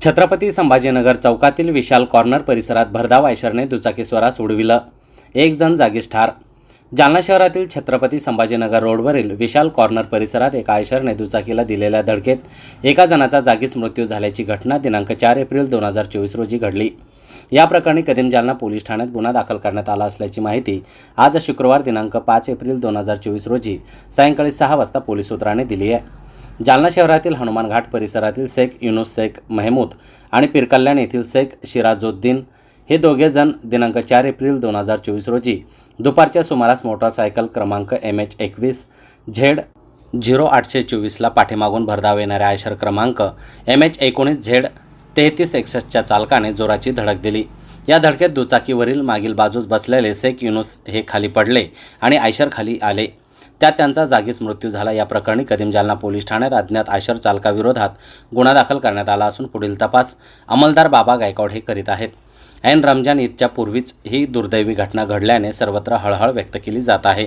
छत्रपती संभाजीनगर चौकातील विशाल कॉर्नर परिसरात भरधाव आयशरने दुचाकी स्वरास उडविलं. एक जण जागीच ठार. जालना शहरातील छत्रपती संभाजीनगर रोडवरील विशाल कॉर्नर परिसरात एका आयशरने दुचाकीला दिलेल्या धडकेत एका जणाचा जागीच मृत्यू झाल्याची घटना दिनांक चार एप्रिल दोन हजार चोवीस रोजी घडली. या प्रकरणी कदीम जालना पोलीस ठाण्यात गुन्हा दाखल करण्यात आला असल्याची माहिती आज शुक्रवार दिनांक पाच एप्रिल दोन हजार चोवीस रोजी सायंकाळी सहा वाजता पोलीस सूत्रांनी दिली आहे. जालना शहरातील हनुमान घाट परिसरातील शेख युनुस शेख महमूद आणि पिरकल्याण येथील शेख शिराजुद्दीन हे दोघे जण दिनांक चार एप्रिल दोन हजार चोवीस रोजी दुपारच्या सुमारास मोटारसायकल क्रमांक एम एच एकवीस झेड झिरो आठशे चोवीसला पाठीमागून भरधाव येणाऱ्या आयशर क्रमांक एम एच एकोणीस झेड तेहतीस एकसष्टच्या चालकाने जोराची धडक दिली. या धडकेत दुचाकीवरील मागील बाजूस बसलेले शेख युनुस हे खाली पडले आणि आयशर खाली आले. त्यात त्यांचा जागीच मृत्यू झाला. या प्रकरणी कदीम जालना पोलीस ठाण्यात अज्ञात आयशर चालकाविरोधात गुन्हा दाखल करण्यात आला असून पुढील तपास अंमलदार बाबा गायकवाड हे करीत आहेत. ऐन रमजान ईदच्या पूर्वीच ही दुर्दैवी घटना घडल्याने सर्वत्र हळहळ व्यक्त केली जात आहे.